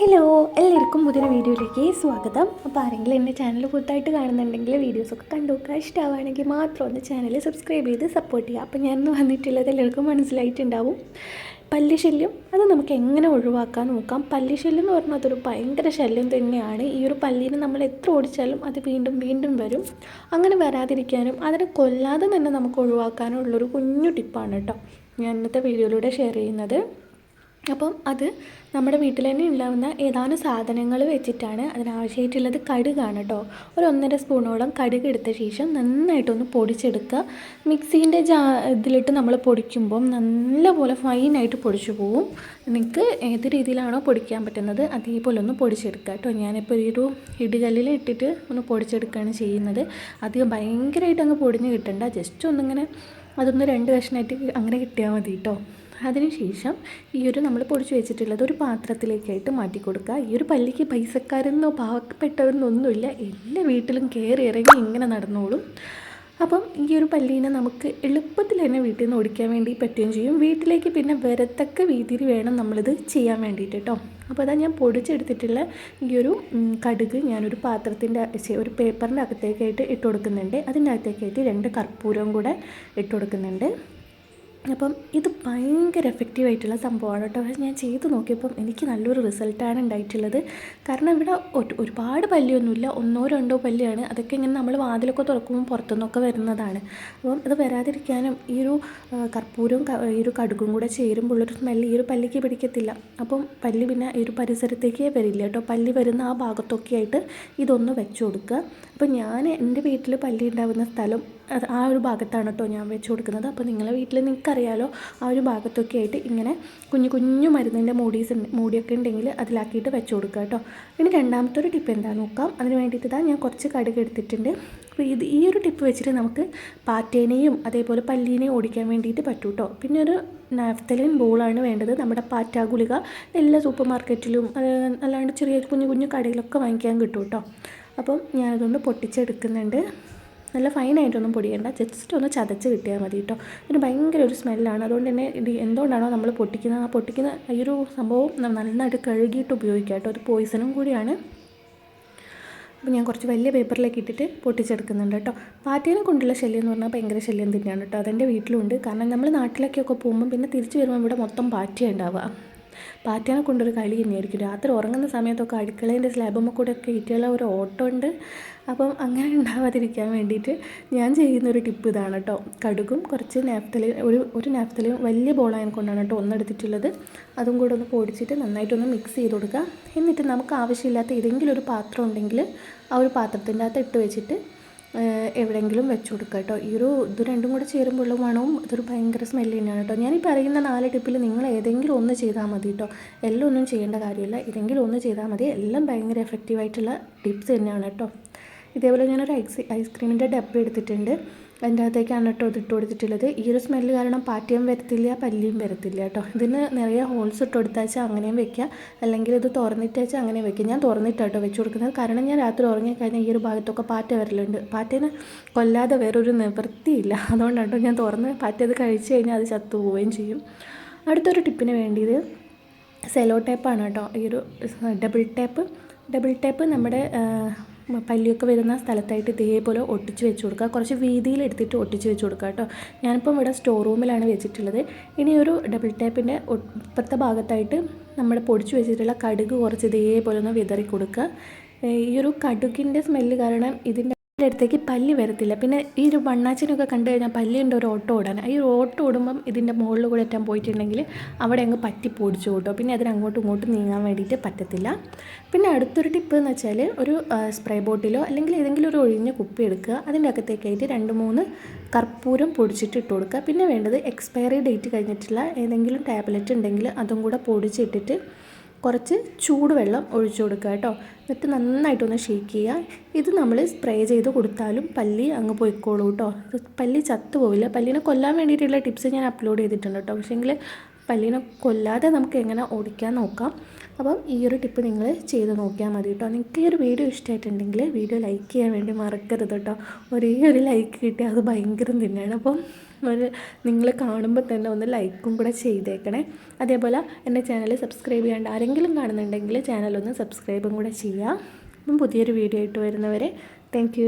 Hello എല്ലാവർക്കും പുതിയൊരു വീഡിയോയിലേക്ക് സ്വാഗതം. അപ്പോൾ ആരെങ്കിലും എന്റെ ചാനൽ പുതുതായിട്ട് കാണുന്നുണ്ടെങ്കിൽ വീഡിയോസൊക്കെ കണ്ടു നോക്കുക. ഇഷ്ടമാവുകയാണെങ്കിൽ മാത്രം ഒന്ന് ചാനൽ സബ്സ്ക്രൈബ് ചെയ്ത് സപ്പോർട്ട് ചെയ്യുക. അപ്പോൾ ഞാനൊന്ന് വന്നിട്ടുള്ളത് എല്ലാവർക്കും മനസ്സിലായിട്ടുണ്ടാവും. പല്ല് ശല്യം അത് നമുക്ക് എങ്ങനെ ഒഴിവാക്കാൻ നോക്കാം? പല്ല് ശല്യം എന്ന് പറഞ്ഞാൽ അതൊരു ഭയങ്കര ശല്യം തന്നെയാണ്. ഈ ഒരു പല്ലിന് നമ്മൾ എത്ര ഓടിച്ചാലും അത് വീണ്ടും വീണ്ടും വരും. അങ്ങനെ വരാതിരിക്കാനും അതിനെ കൊല്ലാതെ തന്നെ നമുക്ക് ഒഴിവാക്കാനുള്ളൊരു കുഞ്ഞു ടിപ്പാണ് കേട്ടോ ഞാൻ ഇന്നത്തെ വീഡിയോയിലൂടെ ഷെയർ ചെയ്യുന്നത്. അപ്പം അത് നമ്മുടെ വീട്ടിൽ തന്നെ ഉണ്ടാകുന്ന ഏതാനും സാധനങ്ങൾ വെച്ചിട്ടാണ് അതിനാവശ്യമായിട്ടുള്ളത് കടുകാണ് കേട്ടോ ഒരു ഒന്നര സ്പൂണോളം കടുക് എടുത്ത ശേഷം നന്നായിട്ടൊന്ന് പൊടിച്ചെടുക്കുക. മിക്സീന്റെ ജാ ഇതിലിട്ട് നമ്മൾ പൊടിക്കുമ്പം നല്ലപോലെ ഫൈനായിട്ട് പൊടിച്ചു പോവും. നിങ്ങൾക്ക് ഏത് രീതിയിലാണോ പൊടിക്കാൻ പറ്റുന്നത് അതേപോലെ ഒന്ന് പൊടിച്ചെടുക്കുക കേട്ടോ ഞാനിപ്പോൾ ഒരു ഇടുകല്ലിൽ ഇട്ടിട്ട് ഒന്ന് പൊടിച്ചെടുക്കുകയാണ് ചെയ്യുന്നത്. അധികം ഭയങ്കരമായിട്ട് അങ്ങ് പൊടിഞ്ഞ് കിട്ടണ്ട. ജസ്റ്റ് ഒന്നിങ്ങനെ അതൊന്ന് രണ്ട് കഷ്ണമായിട്ട് അങ്ങനെ കിട്ടിയാൽ മതി കേട്ടോ അതിനുശേഷം ഈ ഒരു നമ്മൾ പൊടിച്ചു വെച്ചിട്ടുള്ളത് ഒരു പാത്രത്തിലേക്കായിട്ട് മാറ്റി കൊടുക്കുക. ഈ ഒരു പല്ലിക്ക് പൈസക്കാരെന്നോ പാവപ്പെട്ടവരെന്നൊന്നുമില്ല. എല്ലാ വീട്ടിലും കയറി ഇറങ്ങി ഇങ്ങനെ നടന്നോളും. അപ്പം ഈ ഒരു പല്ലീനെ നമുക്ക് എളുപ്പത്തിൽ തന്നെ വീട്ടിൽ നിന്ന് ഓടിക്കാൻ വേണ്ടി പറ്റുകയും ചെയ്യും. വീട്ടിലേക്ക് പിന്നെ വരത്തക്ക രീതിയിൽ വേണം നമ്മളിത് ചെയ്യാൻ വേണ്ടിയിട്ട് കേട്ടോ അപ്പോൾ അതാ ഞാൻ പൊടിച്ചെടുത്തിട്ടുള്ള ഈ ഒരു കടുക് ഞാനൊരു പാത്രത്തിന്റെ ഒരു പേപ്പറിന്റെ അകത്തേക്കായിട്ട് ഇട്ട് കൊടുക്കുന്നുണ്ട്. അതിന്റെ അകത്തേക്കായിട്ട് രണ്ട് കർപ്പൂരവും കൂടെ ഇട്ട് കൊടുക്കുന്നുണ്ട്. അപ്പം ഇത് ഭയങ്കര എഫക്റ്റീവായിട്ടുള്ള സംഭവമാണ് കേട്ടോ. ഞാൻ ചെയ്ത് നോക്കിയപ്പം എനിക്ക് നല്ലൊരു റിസൾട്ടാണ് ഉണ്ടായിട്ടുള്ളത് കാരണം ഇവിടെ ഒരുപാട് പല്ലിയൊന്നുമില്ല. ഒന്നോ രണ്ടോ പല്ലിയാണ് അതൊക്കെ ഇങ്ങനെ നമ്മൾ വാതിലൊക്കെ തുറക്കുമ്പോൾ പുറത്തുനിന്നൊക്കെ വരുന്നതാണ്. അപ്പം ഇത് വരാതിരിക്കാനും ഈ ഒരു കർപ്പൂരവും ഈ ഒരു കടുകും കൂടെ ചേരുമ്പോഴുള്ളൊരു സ്മെല്ല് ഈ ഒരു പല്ലിക്ക് പിടിക്കത്തില്ല. അപ്പം പല്ലി പിന്നെ ഈ ഒരു പരിസരത്തേക്കേ വരില്ല കേട്ടോ. പല്ലി വരുന്ന ആ ഭാഗത്തൊക്കെ ആയിട്ട് ഇതൊന്ന് വെച്ച് കൊടുക്കുക. അപ്പം ഞാൻ എന്റെ വീട്ടിൽ പല്ലി ഉണ്ടാകുന്ന സ്ഥലം ആ ഒരു ഭാഗത്താണ് കേട്ടോ ഞാൻ വെച്ച് കൊടുക്കുന്നത്. അപ്പോൾ നിങ്ങളെ വീട്ടിൽ നിങ്ങൾക്കറിയാലോ ആ ഒരു ഭാഗത്തൊക്കെ ആയിട്ട് ഇങ്ങനെ കുഞ്ഞു കുഞ്ഞു മരുന്നിന്റെ മൂടീസ് മൂടിയൊക്കെ ഉണ്ടെങ്കിൽ അതിലാക്കിയിട്ട് വെച്ച് കൊടുക്കുക കേട്ടോ. ഇനി രണ്ടാമത്തെ ഒരു ടിപ്പ് എന്താ നോക്കാം. അതിന് വേണ്ടിയിട്ട് ഇതാ ഞാൻ കുറച്ച് കടുക് എടുത്തിട്ടുണ്ട്. അപ്പോൾ ഇത് ഈ ഒരു ടിപ്പ് വെച്ചിട്ട് നമുക്ക് പാറ്റേനെയും അതേപോലെ പല്ലീനെയും ഓടിക്കാൻ വേണ്ടിയിട്ട് പറ്റും കേട്ടോ. പിന്നെ ഒരു നാഫ്തലിൻ ബോളാണ് വേണ്ടത്. നമ്മുടെ പാറ്റ ഗുളിക എല്ലാ സൂപ്പർ മാർക്കറ്റിലും അല്ലാണ്ട് ചെറിയ കുഞ്ഞു കുഞ്ഞു കടയിലൊക്കെ വാങ്ങിക്കാൻ കിട്ടും കേട്ടോ. അപ്പം ഞാനതൊന്ന് പൊട്ടിച്ചെടുക്കുന്നുണ്ട്. നല്ല ഫൈനായിട്ടൊന്നും പൊടിയേണ്ട. ജസ്റ്റ് ഒന്ന് ചതച്ച് കിട്ടിയാൽ മതി കേട്ടോ ഇതിന് ഭയങ്കര ഒരു സ്മെല്ലാണ്. അതുകൊണ്ട് തന്നെ ഇത് എന്തുകൊണ്ടാണോ നമ്മൾ പൊട്ടിക്കുന്നത്? ആ പൊട്ടിക്കുന്ന ഈ ഒരു സംഭവം നന്നായിട്ട് കഴുകിയിട്ട് ഉപയോഗിക്കുക കേട്ടോ അത് പോയിസണും കൂടിയാണ്. അപ്പോൾ ഞാൻ കുറച്ച് വലിയ പേപ്പറിലേക്ക് ഇട്ടിട്ട് പൊട്ടിച്ചെടുക്കുന്നുണ്ട് കേട്ടോ പാറ്റേനെ കൊണ്ടുള്ള ശല്യം എന്ന് പറഞ്ഞാൽ ഭയങ്കര ശല്യം തന്നെയാണ് കേട്ടോ അതെന്റെ വീട്ടിലുണ്ട്. കാരണം നമ്മൾ നാട്ടിലേക്കൊക്കെ പോകുമ്പോൾ പിന്നെ തിരിച്ച് വരുമ്പോൾ ഇവിടെ മൊത്തം പാറ്റ ഉണ്ടാവുക. പാറ്റേനെ കൊണ്ടൊരു കളി തന്നെയായിരിക്കും. രാത്രി ഉറങ്ങുന്ന സമയത്തൊക്കെ അടുക്കളേന്റെ സ്ലാബുമ്മ കൂടെ ഒക്കെ ഇറ്റുള്ള ഒരു ഓട്ടമുണ്ട് അപ്പം അങ്ങനെ ഉണ്ടാവാതിരിക്കാൻ വേണ്ടിയിട്ട് ഞാൻ ചെയ്യുന്നൊരു ടിപ്പ് ഇതാണ് കേട്ടോ. കടുകും കുറച്ച് നാപ്തലി ഒരു ഒരു നാപ്തലി വലിയ ബോളായത് കൊണ്ടാണ് കേട്ടോ ഒന്നെടുത്തിട്ടുള്ളത്. അതും കൂടെ ഒന്ന് പൊടിച്ചിട്ട് നന്നായിട്ടൊന്ന് മിക്സ് ചെയ്ത് കൊടുക്കുക. എന്നിട്ട് നമുക്ക് ആവശ്യമില്ലാത്ത ഏതെങ്കിലും ഒരു പാത്രം ഉണ്ടെങ്കിൽ ആ ഒരു പാത്രത്തിന്റെ അകത്ത് ഇട്ട് വെച്ചിട്ട് എവിടെയെങ്കിലും വെച്ച് കൊടുക്കുക കേട്ടോ. ഈ ഒരു ഇത് രണ്ടും കൂടെ ചേരുമ്പോഴുള്ള മണവും ഇതൊരു ഭയങ്കര സ്മെല്ല് തന്നെയാണ് കേട്ടോ. ഞാൻ ഈ പറയുന്ന നാല് ടിപ്പിൽ നിങ്ങൾ ഏതെങ്കിലും ഒന്ന് ചെയ്താൽ മതി കേട്ടോ. എല്ലാം ഒന്നും ചെയ്യേണ്ട കാര്യമില്ല. ഏതെങ്കിലും ഒന്ന് ചെയ്താൽ മതി. എല്ലാം ഭയങ്കര എഫക്റ്റീവായിട്ടുള്ള ടിപ്സ് തന്നെയാണ് കേട്ടോ. ഇതേപോലെ ഞാനൊരു ഐസ് ഐസ്ക്രീമിന്റെ ഡബ്ബ എടുത്തിട്ടുണ്ട്. അതിന്റെ അകത്തേക്കാണ് കേട്ടോ ഇതിട്ട് കൊടുത്തിട്ടുള്ളത്. ഈ ഒരു സ്മെല്ല് കാരണം പാറ്റിയും വരത്തില്ല പല്ലിയും വരത്തില്ല കേട്ടോ. ഇതിന് നിറയെ ഹോൾസ് ഇട്ട് കൊടുത്താച്ചാൽ അങ്ങനെയും വെക്കുക അല്ലെങ്കിൽ ഇത് തുറന്നിട്ടാച്ചാൽ അങ്ങനെയും വെക്കുക ഞാൻ തുറന്നിട്ടാട്ടോ വെച്ച് കൊടുക്കുന്നത്. കാരണം ഞാൻ രാത്രി ഉറങ്ങിക്കഴിഞ്ഞാൽ ഈ ഒരു ഭാഗത്തൊക്കെ പാറ്റ വരലുണ്ട്. പാറ്റേനെ കൊല്ലാതെ വേറൊരു നിവൃത്തിയില്ല. അതുകൊണ്ടാണ് കേട്ടോ ഞാൻ തുറന്ന് പാറ്റ അത് കഴിച്ച് കഴിഞ്ഞാൽ അത് ചത്തു പോവുകയും ചെയ്യും. അടുത്തൊരു ടിപ്പിന് വേണ്ടിയത് സെലോ ടേപ്പാണ് കേട്ടോ. ഈ ഒരു ഡബിൾ ടേപ്പ്. ഡബിൾ ടേപ്പ് നമ്മുടെ പല്ലിയൊക്കെ വരുന്ന സ്ഥലത്തായിട്ട് ഇതേപോലെ ഒട്ടിച്ച് വെച്ച് കൊടുക്കുക. കുറച്ച് വീതിയിൽ എടുത്തിട്ട് ഒട്ടിച്ച് വെച്ച് കൊടുക്കുക കേട്ടോ. ഞാനിപ്പം ഇവിടെ സ്റ്റോർ റൂമിലാണ് വെച്ചിട്ടുള്ളത്. ഇനി ഒരു ഡബിൾ ടാപ്പിന്റെ ഇപ്പുറത്തെ ഭാഗത്തായിട്ട് നമ്മൾ പൊടിച്ച് വെച്ചിട്ടുള്ള കടുക് കുറച്ച് ഇതേപോലെ ഒന്ന് വിതറി കൊടുക്കുക. ഈ ഒരു കടുകിന്റെ സ്മെല്ല് കാരണം ഇതിന്റെ അടുത്തേക്ക് പല്ലി വരത്തില്ല. പിന്നെ ഈ ഒരു വണ്ണാച്ചിനൊക്കെ കണ്ടു കഴിഞ്ഞാൽ പല്ലിന്റെ ഒരു ഓട്ടം ഓടാൻ ഈ ഒരു ഓട്ടോ ഓടുമ്പം ഇതിന്റെ മുകളിൽ കൂടെ എത്താൻ പോയിട്ടുണ്ടെങ്കിൽ അവിടെ അങ്ങ് പറ്റി പൊടിച്ചു കൂട്ടോ. പിന്നെ അതിന് അങ്ങോട്ടും ഇങ്ങോട്ടും നീങ്ങാൻ വേണ്ടിയിട്ട് പറ്റത്തില്ല. പിന്നെ അടുത്തൊരു ടിപ്പ് എന്ന് വെച്ചാൽ ഒരു സ്പ്രേ ബോട്ടിലോ അല്ലെങ്കിൽ ഏതെങ്കിലും ഒരു ഒഴിഞ്ഞ കുപ്പി എടുക്കുക. അതിന്റെ അകത്തേക്കായിട്ട് രണ്ട് മൂന്ന് കർപ്പൂരം പൊടിച്ചിട്ട് ഇട്ട് കൊടുക്കുക. പിന്നെ വേണ്ടത് എക്സ്പയറി ഡേറ്റ് കഴിഞ്ഞിട്ടുള്ള ഏതെങ്കിലും ടാബ്ലറ്റ് ഉണ്ടെങ്കിൽ അതും കൂടെ പൊടിച്ചിട്ടിട്ട് കുറച്ച് ചൂടുവെള്ളം ഒഴിച്ചു കൊടുക്കുക കേട്ടോ. എന്നിട്ട് നന്നായിട്ടൊന്ന് ഷേക്ക് ചെയ്യുക. ഇത് നമ്മൾ സ്പ്രേ ചെയ്ത് കൊടുത്താലും പല്ലി അങ്ങ് പോയിക്കോളൂ കേട്ടോ. പല്ലി ചത്തുപോവില്ല പല്ലിനെ കൊല്ലാൻ വേണ്ടിയിട്ടുള്ള ടിപ്സ് ഞാൻ അപ്ലോഡ് ചെയ്തിട്ടുണ്ട് കേട്ടോ. പക്ഷേങ്കിൽ പല്ലിനെ കൊല്ലാതെ നമുക്ക് എങ്ങനെ ഓടിക്കാൻ നോക്കാം. അപ്പം ഈ ഒരു ടിപ്പ് നിങ്ങൾ ചെയ്ത് നോക്കിയാൽ മതി കേട്ടോ. നിങ്ങൾക്ക് ഈ ഒരു വീഡിയോ ഇഷ്ടമായിട്ടുണ്ടെങ്കിൽ വീഡിയോ ലൈക്ക് ചെയ്യാൻ വേണ്ടി മറക്കരുത് കേട്ടോ. ഒരേ ഒരു ലൈക്ക് കിട്ടിയാൽ അത് ഭയങ്കരം തന്നെയാണ്. അപ്പം നിങ്ങൾ കാണുമ്പോൾ തന്നെ ഒന്ന് ലൈക്കും കൂടെ ചെയ്തേക്കണേ. അതേപോലെ എന്റെ ചാനൽ സബ്സ്ക്രൈബ് ചെയ്യാണ്ട് ആരെങ്കിലും കാണുന്നുണ്ടെങ്കിൽ ചാനലൊന്ന് സബ്സ്ക്രൈബും കൂടെ ചെയ്യുക അപ്പം പുതിയൊരു വീഡിയോ ആയിട്ട് വരുന്നവരെ താങ്ക്